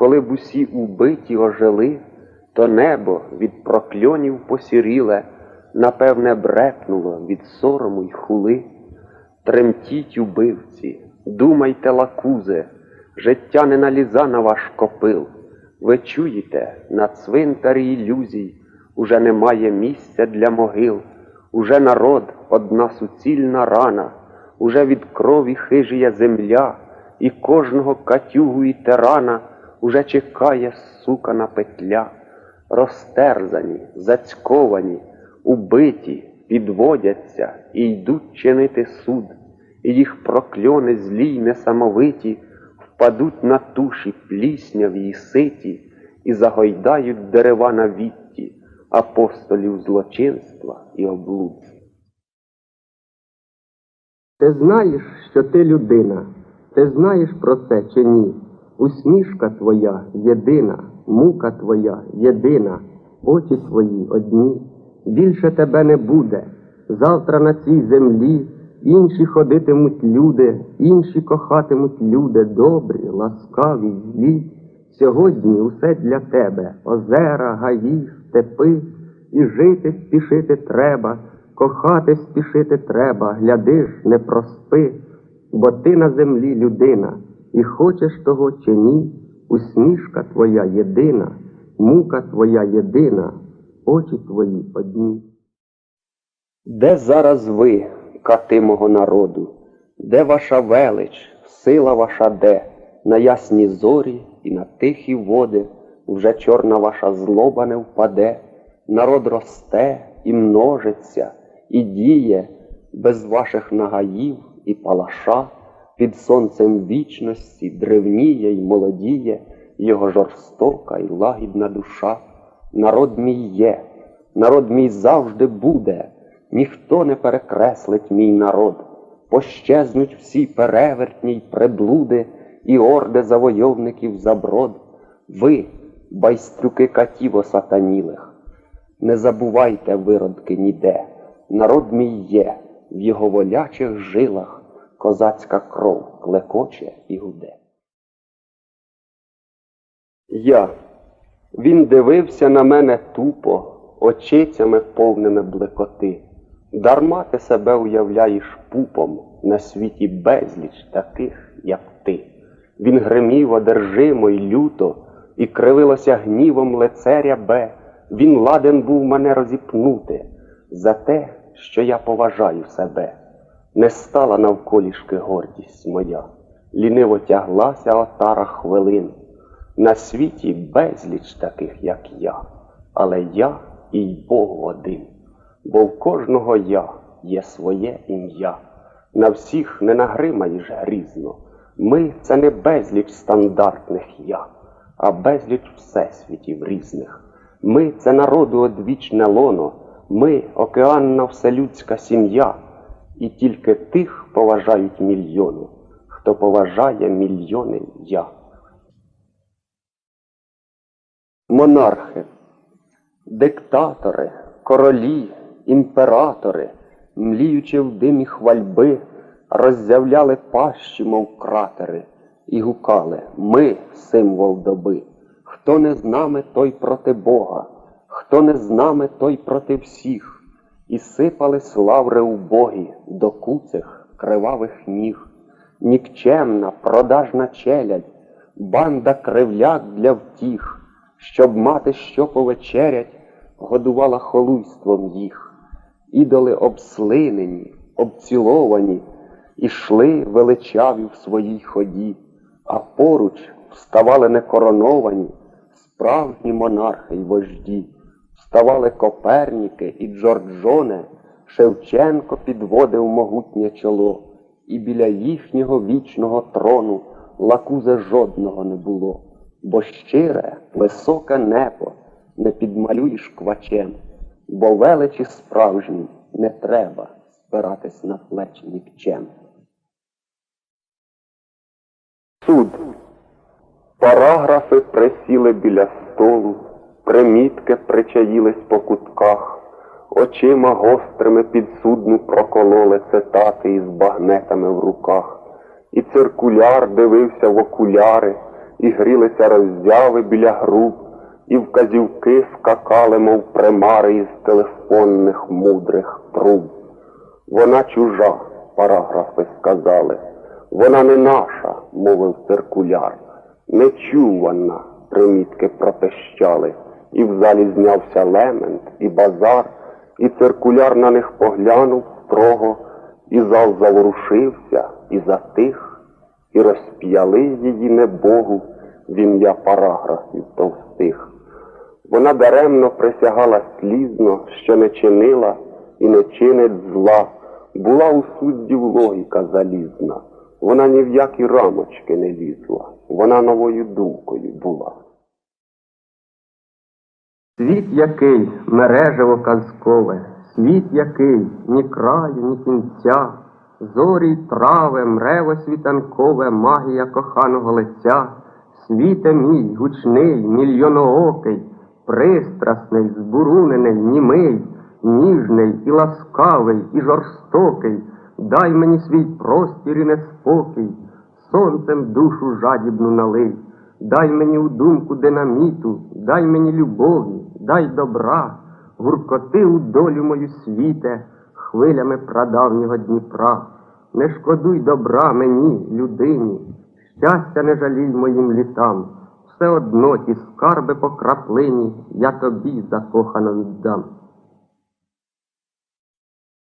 коли б усі убиті ожили, то небо від прокльонів посіріле, напевне, брекнуло від сорому й хули. Тремтіть, убивці, думайте, лакузе, життя не наліза на ваш копил. Ви чуєте, на цвинтарі ілюзій уже немає місця для могил, уже народ одна суцільна рана, уже від крові хижія земля, і кожного катюгу і тирана уже чекає сукана петля. Розтерзані, зацьковані, убиті, підводяться і йдуть чинити суд, і їх прокльони злі й несамовиті впадуть на туші плісняві й ситі і загойдають дерева на вітті апостолів злочинства і облуд. Ти знаєш, що ти людина, ти знаєш про це чи ні? Усмішка твоя єдина, мука твоя єдина, очі твої одні. Більше тебе не буде. Завтра на цій землі інші ходитимуть люди, інші кохатимуть люди, добрі, ласкаві, злі. Сьогодні усе для тебе озера, гаї, степи, і жити спішити треба, кохати спішити треба, глядиш, не проспи, бо ти на землі людина, і хочеш того чи ні, усмішка твоя єдина, мука твоя єдина, очі твої одні. Де зараз ви, кати мого народу? Де ваша велич, сила ваша де? На ясні зорі і на тихі води вже чорна ваша злоба не впаде, народ росте і множиться, і діє без ваших нагаїв і палаша, під сонцем вічності древніє й молодіє його жорстока й лагідна душа. Народ мій є, народ мій завжди буде, ніхто не перекреслить мій народ, пощезнуть всі перевертні й приблуди і орди завойовників заброд. Ви, байстрюки катів осатанілих, не забувайте виродки ніде, народ мій є, в його волячих жилах козацька кров клекоче і гуде. Я. Він дивився на мене тупо, очицями повними блекоти. Дарма ти себе уявляєш пупом на світі безліч таких, як ти. Він гримів одержимо й люто, і кривилося гнівом лице рябе. Він ладен був мене розіпнути за те, що я поважаю себе. Не стала навколішки гордість моя, ліниво тяглася отара хвилин. На світі безліч таких, як я, але я і Бог один, бо в кожного я є своє ім'я. На всіх не нагримаєш грізно. Ми це не безліч стандартних я, а безліч всесвітів різних. Ми це народу одвічне лоно, ми океанна вселюдська сім'я, і тільки тих поважають мільйони, хто поважає мільйони я. Монархи, диктатори, королі, імператори, мліючи в димі хвальби, роззявляли пащі, мов кратери, і гукали Ми символ доби. Хто не з нами, той проти Бога, хто не з нами, той проти всіх, і сипали славри убогі до куцих кривавих ніг. Нікчемна, продажна челядь, банда кривляк для втіх щоб мати що повечерять, годувала холуйством їх. Ідоли обслинені, обціловані, ішли величаві в своїй ході, а поруч вставали некороновані, справжні монархи й вожді, вставали Коперніки і Джорджоне, Шевченко підводив могутнє чоло, і біля їхнього вічного трону лакузе жодного не було. бо щире, високе небо не підмалюєш квачем, бо величі справжній не треба спиратись на плечі нікчем. Суд. Параграфи присіли біля столу, примітки причаїлись по кутках, очима гострими підсудну прокололи цитати із багнетами в руках, і циркуляр дивився в окуляри, і грілися роздяви біля груп, і вказівки скакали, мов примари із телефонних мудрих труб. Вона чужа, параграфи сказали. Вона не наша, мовив циркуляр. Нечувана, примітки протещали. І в залі знявся лемент, і базар, і циркуляр на них поглянув строго, і зал заворушився, і затих, і розп'яли її небогу в ім'я параграфів товстих. Вона даремно присягала слізно, що не чинила і не чинить зла. Була у суддів логіка залізна. Вона ні в які рамочки не лізла. Вона новою думкою була. Світ який мережево казкове, світ який ні краю, ні кінця, зорі й трави, мрево світанкове, магія коханого лиця, світе мій, гучний, мільйоноокий, пристрасний, збурунений, німий, ніжний і ласкавий, і жорстокий, дай мені свій простір і неспокій, сонцем душу жадібну налий. Дай мені у думку динаміту, дай мені любові, дай добра, гуркоти у долю мою світе, хвилями прадавнього Дніпра. Не шкодуй добра мені, людині, щастя не жалій моїм літам, все одно ті скарби по краплині я тобі закохано віддам.